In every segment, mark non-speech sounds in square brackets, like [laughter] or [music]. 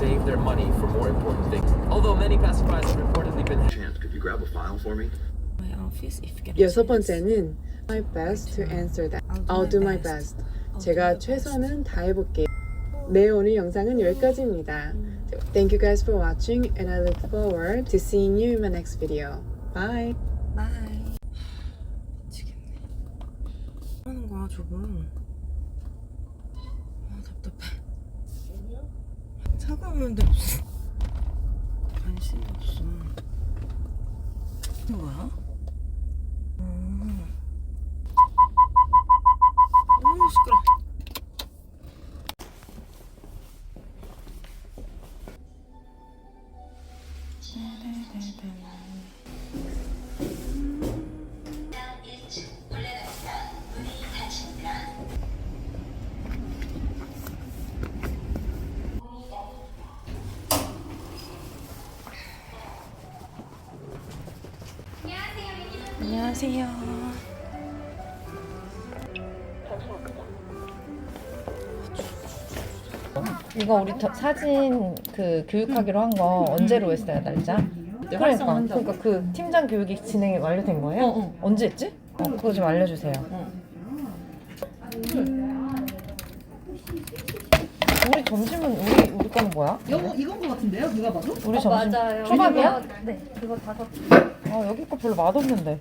save their money for more important things. Although many pacifiers have reportedly been Chance, could you grab a file for me? My office if you get a 여섯 chance. 번째는 my best to answer that. I'll do my best. 제가 최선은 다해볼게요. 네, 오늘 영상은 여기까지입니다. Thank you guys for watching and I look forward to seeing you in my next video. Bye. 바이. 미치겠네. 뭐 하는 거야 저분? 아 답답해. 차가 오는데 무슨 관심이 없어. 이거? 음. 어우 시끄러. 안녕하세요. 이거 우리 더- 사진 그 교육하기로 한 거 언제로 했어요 날짜? 그러니까 그러니까 그 팀장 교육이 진행이 완료된 거예요? 언제 했지? 어, 그거 좀 알려주세요. 우리 점심은 우리 우리 거는 뭐야? 이거 이건 거 같은데요? 누가 봐도? 우리 점심 초밥이야? 네, 그거 다섯. 아 여기 거 별로 맛없는데.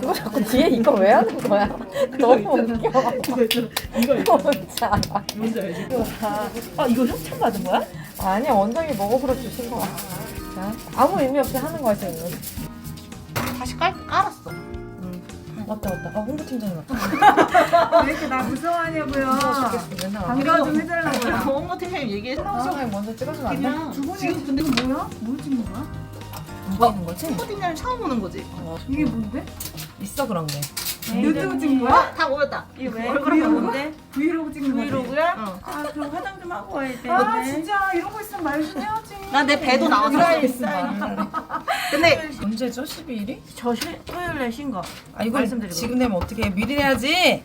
그거 자꾸 뒤에 이거 왜 하는 거야? 너무 웃겨. 이거 있잖아. 이거 이거 뭔지 알지? 아 이거 협찬 받은 거야? 아니야 원장이 먹어보러 주신 거야. 자, 아무 의미 없이 하는 거야 지금. 다시 깔 깔았어. 맞다 맞다. 아 홍보 팀장님 맞다. 왜 이렇게 나 무서워하냐고요? 반가 좀 해달라고요. 엄마 팀장님 얘기해. 영상에 먼저 찍어주면 안 돼? 그냥 지금 근데 이거 뭐야? 뭘 찍는 거야? 안 보이는 거지? 엄마 팀장님 처음 오는 거지? 이게 뭔데? 있어 그런 게. 유튜브 찍는 거야? 다 모였다. 이게 왜? 얼굴 봤는데? 브이로그 찍는 거지? 브이로그야? 어. 아 그럼 화장 좀 하고 와야 돼. 아 진짜 이런 거 있으면 말 좀 해야지. 나 내 배도 나왔어. [laughs] 근데 언제죠? 12일이? 저 시- 토요일에 쉰 거. 아 이걸 말씀드리고. 지금 내면 어떻게 해? 미리 내야지.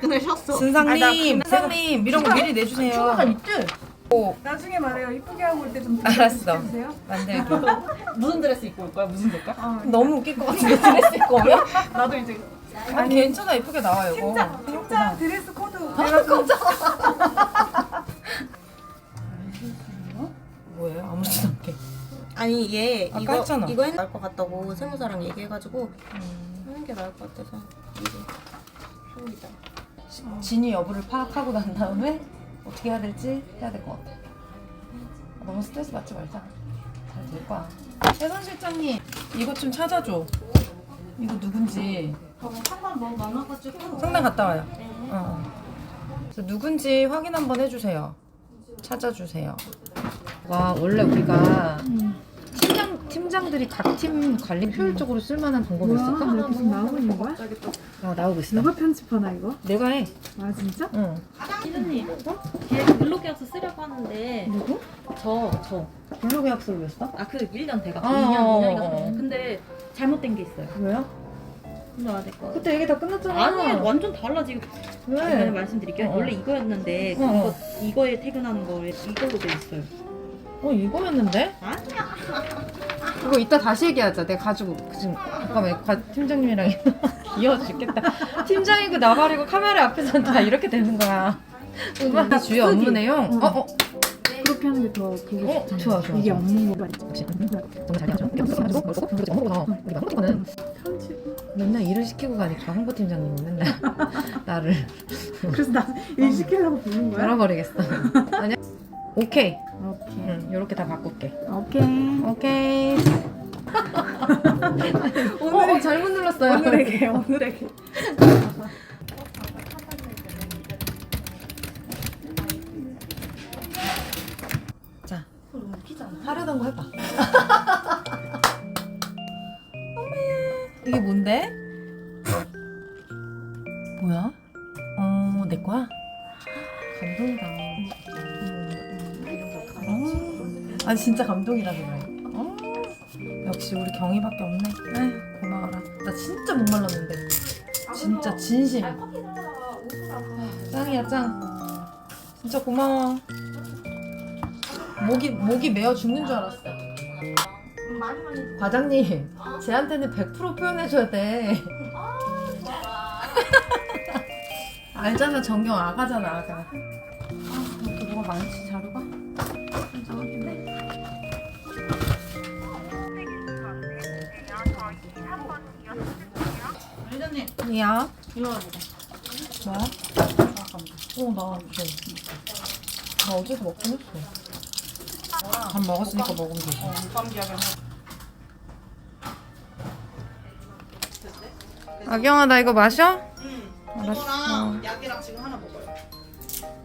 그날 쉬었어. 순상님, 순상님 이런 거 미리 내주세요. 휴가가 있대. 오, 나중에 말해요. 이쁘게 하고 올 때좀 알았어. 주세요. 만들기. [laughs] 무슨 드레스 입고 올 거야? 무슨 색깔? 너무 웃길 것 같은데 드레스 입고 오면? [laughs] 나도 이제 아 괜찮아 예쁘게 나와요 이거. 팀장 드레스 코드 뭐예요? 아무렇지도 않게. 아니 얘 아까 이거 했잖아. 이거 했 나을 것 같다고 세무사랑 얘기해가지고 하는 게 나을 것 같아서 이제 합니다. 진위 여부를 파악하고 난 다음에 어떻게 해야 될지 해야 될 것 같아. 너무 스트레스 받지 말자. 잘 될 거야. 세선 실장님 이것 좀 찾아줘. 이거 누군지. 한번 뭐 많아가지고 상담 갔다 와요. 어. 그래서 누군지 확인 한번 해주세요. 찾아주세요. 와 원래 우리가 팀장 팀장들이 각 팀 관리 효율적으로 쓸만한 방법이 있을까? 이렇게 지금 나오고 있는 거야? 어, 나오고 있어. 누가 편집하나 이거? 내가 해. 아 진짜? 응. 희준님, 뒤에 근로계약서 쓰려고 하는데 누구? 저, 저. 블로그 약속을 왜 써? 아, 그 1년 돼가. 어, 2년, 어, 2년이가 어. 근데 잘못된 게 있어요. 왜요? 될거 그때 얘기 다 끝났잖아. 아니, 완전 달라 지금. 제가 왜? 말씀드릴게요. 어, 어. 원래 이거였는데 어, 어. 이거, 이거에 퇴근하는 거에 이걸로 돼 있어요. 어 이거였는데? 아니야. 이거 이따 다시 얘기하자. 내가 가지고 지금 잠깐만 과, 팀장님이랑 귀여워 죽겠다. 팀장이고 나발이고 카메라 앞에서는 다 이렇게 되는 거야. 음악 주요 업무 내용. 어 어. 그렇게 하는 게 더 그게 어 좋잖아. 좋아 좋아. 이게 좋아. 없는 거 역시 정말 잘해야죠. 가지고 그리고 그리고 홍보거나 우리 홍보거는 편집. 맨날 일을 시키고 가니까 홍보 팀장님이 맨날 [laughs] 나를 그래서 나 일 시키려고 부른 거야? 열어버리겠어. 아니야? 오케이. 이렇게 다 바꿀게. 오케이. 오케이. 오늘 [laughs] 어, 잘못 눌렀어요. 오늘에게 [laughs] 오늘에게. 자, 하려던 거 해봐. [laughs] 엄마야. 이게 뭔데? 아, 진짜 감동이라서 그래. 어, 역시 우리 경이밖에 없네. 에휴 고마워라. 나 진짜 못 말랐는데. 진짜 진심. 아, 짱이야 짱. 진짜 고마워. 목이 목이 메어 죽는 줄 알았어. 과장님, 쟤한테는 100% 표현해줘야 돼. [laughs] 알잖아, 정경 아가잖아, 아가. 아, 이렇게 뭐가 많지, 자료가? 매니저님 야, 이거 보자. 뭐야? 어, 나 이거. 나 어제도 먹긴 했어. 밥 먹었으니까 먹으면 되지. 아경아, 나 이거 마셔? 응. 이거랑 약이랑 지금 하나 먹어요.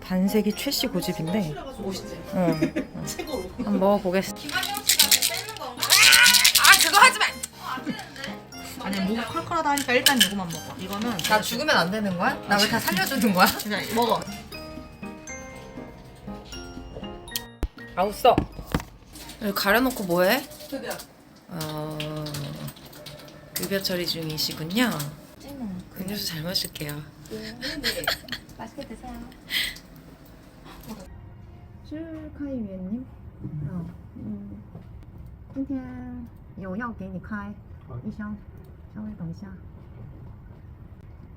반세기 최씨 고집인데. 멋있지? 응. [laughs] 최고로. 한번 먹어보겠어. 아니 목이 컬컬하다 하니까 일단 이거만 먹어. 이거는 나 죽으면 안 되는 거야? 나 왜 다 살려주는 거야? [laughs] 그냥 먹어. 아우 써. 여기 가려놓고 뭐해? 어... 급여 처리 중이시군요. 음료수 잘 마실게요. [laughs] 맛있게 드세요. [laughs] 是开元您，嗯嗯，今天有要给你开一箱， 稍微等一下。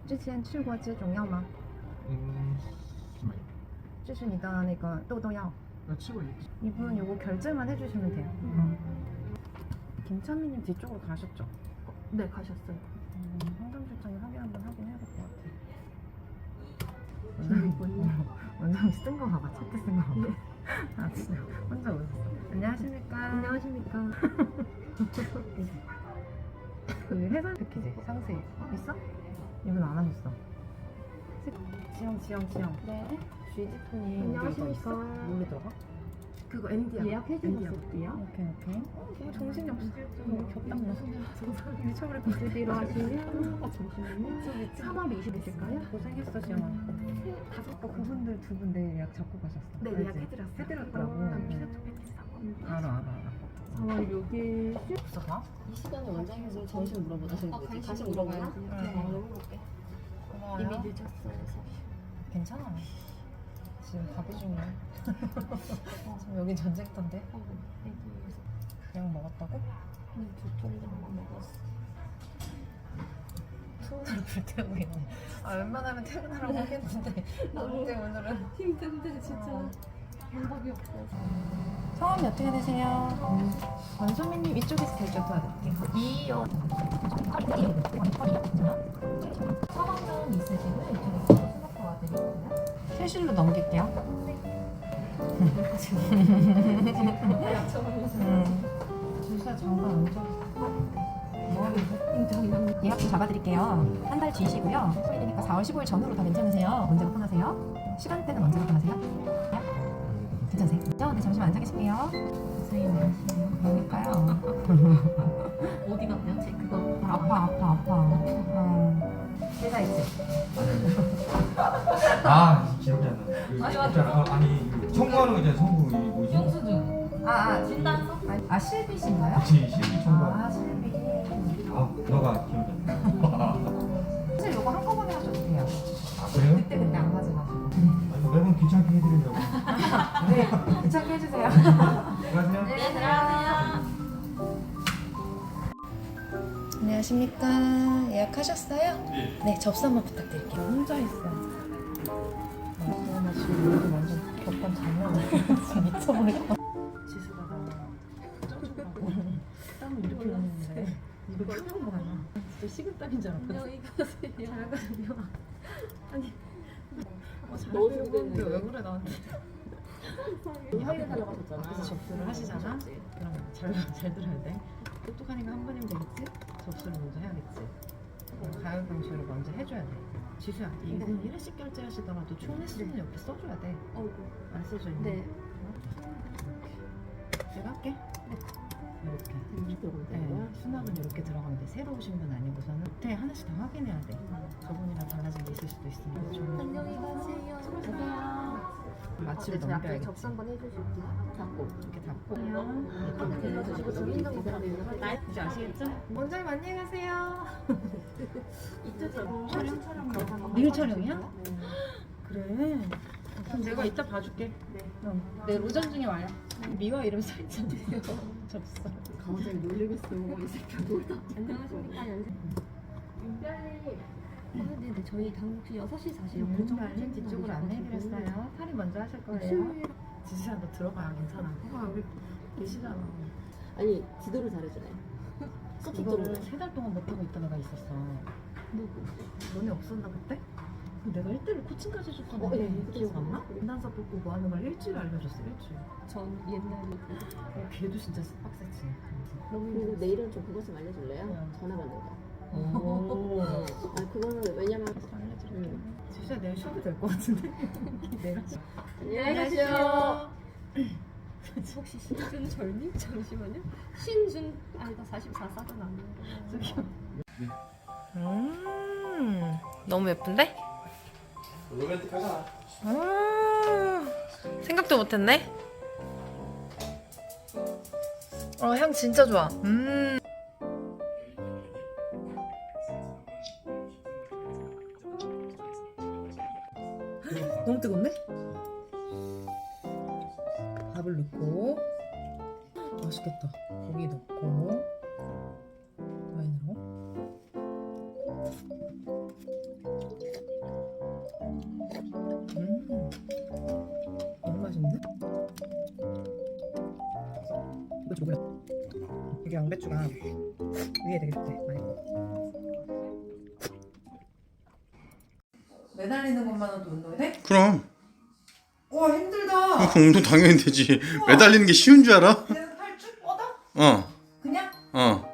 之前吃过这种药吗？嗯，没，这是你的那个痘痘药，那吃过一次。 이분 요거 결제만 해주시면 돼요. 김찬미님 뒤쪽으로 가셨죠? 네 가셨어요. 음, 상담실장이 확인 한번 하긴 해야 될 것 같아. 원장님 쓴거 봐봐 첫째 쓴거 봐봐. 아 진짜 혼자 웃었어. 안녕하십니까. 안녕하십니까. [laughs] 그 해설 패키지 상세 있어? 이분 안 하셨어. 지영 지영 지영. 네. 쥐지톤이 안녕하십니까. 뭘로 들어가? 그거 엔디야. 예약해 주셨을게요. 오케이 오케이. 어, 정신이 없어. 너무 겹담나. 미쳐버릴 것 같아. 뒤로 하시면 아 잠시만요. 3월 20일일까요? 고생했어 지영아. 다섯 번 그분들 두 분 내일 예약 잡고 가셨어. 네 예약해드렸어. 해드렸더라고. 알아 알아 알아. 4월 6일 없어 봐? 이 시간에 원장님들 점심 물어보다 저희 다시 물어봐요. 고마워요. 이미 늦었어요. 괜찮아. 지금 가비 중이야. 지금 여기 전쟁터인데? 그냥 먹었다고? 투혼을 불태우고 있네. 아 웬만하면 퇴근하라고 하겠는데 [laughs] 근데 오늘은 힘든데 진짜 방법이 없어. 성함이 어떻게 되세요? 원소민님 이쪽에서 결제 도와드릴게요. 이요. 처방전 있으시고요. 이쪽에서 수납 도와드리거든요. 세실로 넘길게요. 음. 주사 앉아. 뭐 예약도 잡아드릴게요. 한 달 뒤시고요. 소일이니까 4월 15일 전후로 다 괜찮으세요? 언제가 편하세요? 시간대는 언제가 편하세요? 네? 괜찮으세요? 네, 잠시만 앉아 계실게요. 선생님. 그러니까요. [laughs] 어디 갔냐? 제 그거. 아파 아파 아파. 음. 계좌 있지? 아 기억이 안 나. 맞아 맞아. 어, 아니 청구하는 거 있잖아 청구 이 뭐지? 영수증. 아, 아 진단서? 아 실비신가요? 그치 실비 청구하는. 아 실비. 아 너가 기억이 안 나. [laughs] 사실 요거 한꺼번에 하셔도 돼요. 아 그래요? 그때 그때 안 가져가시고. 아니, 매번 귀찮게 해드리려고. 네, 귀찮게 해주세요. 수고하세요. 안녕하십니까. 예약하셨어요? 네. 접수 한번 부탁드릴게요. 혼자 있어. 나 지금 여기 완전 격반 장난 아니야. 지금 미쳐버릴 것 같아. 지수가 나 땀을 이렇게 흘리는데 이거 처음 보나? 진짜 식은땀인 줄 알았거든. 잘가요. 아니. 어, 잘 배우는데 왜 그래 나한테? 확인하려고 하셨잖아. 그래서 접수를 하시잖아. 그러면 잘, 잘 들어야 돼. 똑똑하니까 한 번이면 되겠지? 접수를 먼저 해야겠지. 가열 방식을 먼저 해줘야 돼. 지수야, 이분 1회씩 결제하시더라도 총 횟수는 옆에 써줘야 돼. 어이구. 안 써져 있네. 네. 내가 할게. 이렇게. 이렇게 거야? 네, 수납은 이렇게 들어가면 돼. 새로 오신 분 아니고서는 호텔 하나씩 다 확인해야 돼. 저분이랑 달라진 게 있을 수도 있으니까 좀 마취를 제 앞에. 접수 한번 해주실게요. 잡고. 이렇게 잡고 이제 아시겠죠? 원장님 안녕히 가세요. 리얼 촬영이야? 그래. 그럼 내가 이따 봐줄게. 응. 내 로전 중에 와요. 미화 이름 써있잖아요. 접수. 강원장이 놀리겠어. 이 새끼야 놀다. 안녕하십니까 연세. 아, 네네 저희 혹시 6시 40분 공주말님 뒤쪽으로 안내해드렸어요. 탈의 먼저 하실 거예요. 지수야 너 들어가 괜찮아. 아 우리 계시잖아. 아니 지도를 잘해주네. 이거를 세달 동안 못하고 있던 애가 있었어. 누구? 너네 없었나 그때? 내가 1대를 코칭까지 해줬던 어, 애 예, 기억 안 나? 인단서 뽑고 뭐 하는 걸 일주일 알려줬어 일주일. 전 옛날에 어, 걔도 진짜 빡셌지. 그리고 내일은 좀 그것 좀 알려줄래요? 응. 전화 받는 거. 오. 아 그거는 왜냐면 음. 진짜 내일 쉬어도 될 것 같은데? [laughs] 내가 안녕히 가세요. 혹시 신준 절님? 잠시만요. 신준 아니다 44사는 아니에요. 음, 너무 예쁜데? 로맨틱하잖아. 음, 생각도 못했네. 어, 향 진짜 좋아. 음. 이게 양배추가 위에 먹어. 매달리는 것만으로도 운동이 돼? 그럼 와 힘들다. 운동 당연히 되지 매달리는 게 쉬운 줄 알아? 그래서 팔쭉 뻗어? 어 그냥? 어.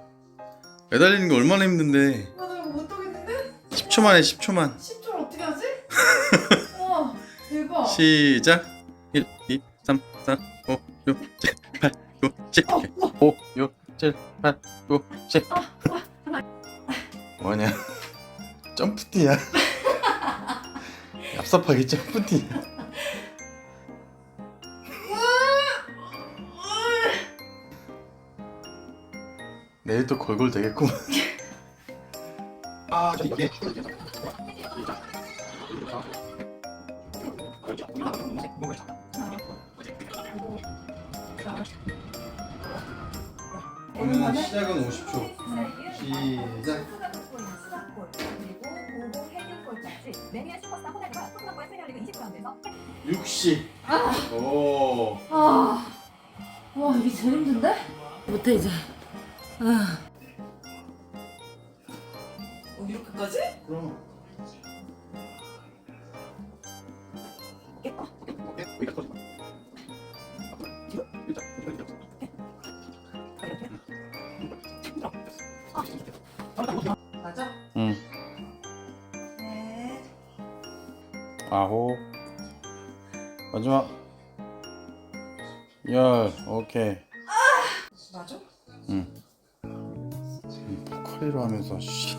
매달리는 게 얼마나 힘든데 나 이거 못하겠는데? 10초만 해 10초만 10초를 어떻게 하지? [laughs] 와 대박. 시작 1 2 3 4 5 6 7 8 9 10 5 6 7 8 9 10 뭐냐? [laughs] 점프띠야. [laughs] 얍삽하게 점프띠야. 내일 또 골골 되겠구만. 아 [laughs] 저기 여기 그러면 시작은 50초 시작 육시 오와 이게 제일 힘든데? 못해 이제. 아. 어, 이렇게까지? 그럼 맞아? 아홉. 마지막. 열. 오케이. 맞아? 응. 포카리로 하면서 씨.